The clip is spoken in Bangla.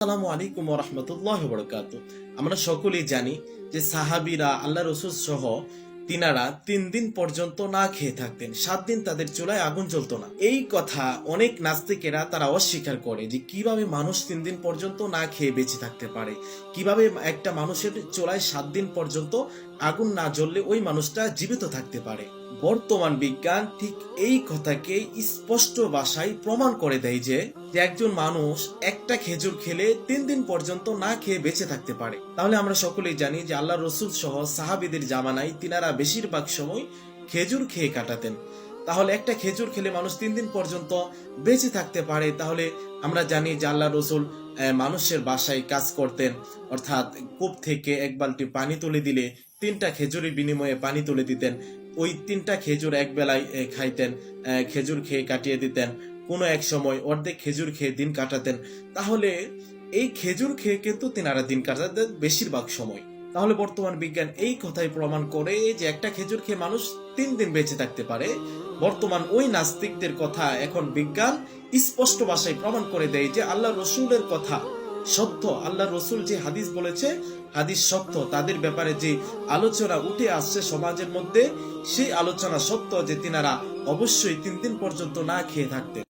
আসসালামু আলাইকুম রহমতুল্লাহ বরকাত আমরা সকলেই জানি যে সাহাবিরা আল্লাহ রসুল সহ তিনারা তিন দিন পর্যন্ত না খেয়ে থাকতেন, সাত দিন তাদের চুলায় আগুন জ্বলতো না। এই কথা অনেক নাস্তিকেরা তারা অস্বীকার করে যে কীভাবে মানুষ তিন দিন পর্যন্ত না খেয়ে বেঁচে থাকতে পারে? কীভাবে একটা মানুষের চুলায় সাত দিন পর্যন্ত আগুন না জ্বললে ওই মানুষটা জীবিত থাকতে পারে? বর্তমান বিজ্ঞান ঠিক এই কথাকে স্পষ্ট ভাষায় প্রমাণ করে দেয় যে একজন মানুষ একটা খেজুর খেলে তিন দিন পর্যন্ত না খেয়ে বেঁচে থাকতে পারে। তাহলে আমরা সকলেই জানি যে আল্লাহ রসুল সহ সাহাবিদের জামানায় তিনারা বেশিরভাগ সময় খেজুর খেয়ে কাটাতেন। তাহলে একটা খেজুর খেলে মানুষ তিন দিন পর্যন্ত বেঁচে থাকতে পারে, তাহলে আমরা জানি যে আল্লাহ রসুল মানুষের বাসায় কাজ করতেন। অর্থাৎ কূপ থেকে এক বালতি পানি তুলে দিলে তিনটা খেজুরের বিনিময়ে পানি তুলে দিতেন। ওই তিনটা খেজুর এক বেলায় খাইতেন খেজুর খেয়ে কাটিয়ে দিতেন। কোনো এক সময় অর্ধেক খেজুর খেয়ে দিন কাটাতেন। তাহলে এই খেজুর খেয়ে কিন্তু তিনারা দিন কাটাতেন বেশিরভাগ সময়। তাহলে বর্তমান বিজ্ঞান এই কথাই প্রমাণ করে যে একটা খেজুর খেয়ে মানুষ তিন দিন বেঁচে থাকতে পারে। বর্তমান ওই নাস্তিকদের কথা এখন বিজ্ঞান স্পষ্ট ভাষায় প্রমাণ করে দেয় যে আল্লাহ রসুলের কথা সত্য। আল্লাহ রসুল যে হাদিস বলেছে, হাদিস সত্য। তাদের ব্যাপারে যে আলোচনা উঠে আসছে সমাজের মধ্যে, সেই আলোচনা সত্য যে তিনারা অবশ্যই তিন দিন পর্যন্ত না খেয়ে থাকতেন।